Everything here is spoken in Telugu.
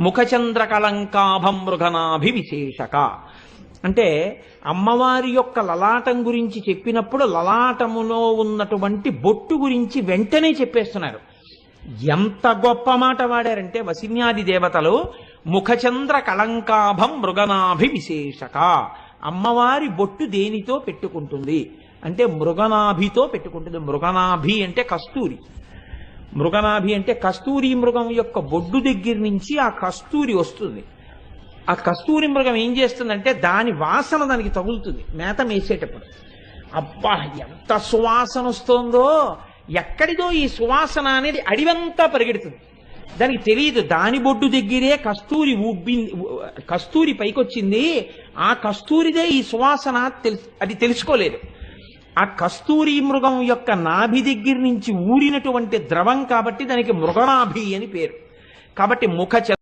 ముఖచంద్ర కళంకాభం మృగనాభి విశేషక అంటే అమ్మవారి యొక్క లలాటం గురించి చెప్పినప్పుడు లలాటములో ఉన్నటువంటి బొట్టు గురించి వెంటనే చెప్పేస్తున్నారు. ఎంత గొప్ప మాట వాడారంటే వసిన్యాది దేవతలు ముఖచంద్ర కళంకాభం మృగనాభి విశేషక అమ్మవారి బొట్టు దేనితో పెట్టుకుంటుంది? అంటే మృగనాభితో పెట్టుకుంటుంది. మృగనాభి అంటే కస్తూరి. మృగనాభి అంటే కస్తూరి మృగం యొక్క బొడ్డు దగ్గర నుంచి ఆ కస్తూరి వస్తుంది. ఆ కస్తూరి మృగం ఏం చేస్తుందంటే దాని వాసన దానికి తగులుతుంది. మేత మేసేటప్పుడు. అబ్బా ఎంత సువాసన వస్తుందో! ఎక్కడిదో ఈ సువాసన అనేది అడివంతా పరిగెడుతుంది. దానికి తెలియదు దాని బొడ్డు దగ్గరే కస్తూరి ఉబ్బింది కస్తూరి పైకొచ్చింది. ఆ కస్తూరిదే ఈ సువాసన తెలుసు అది తెలుసుకోలేదు. ఆ కస్తూరి మృగం యొక్క నాభి దగ్గర నుంచి ఊరినటువంటి ద్రవం కాబట్టి దానికి మృగనాభి అని పేరు. కాబట్టి ముఖ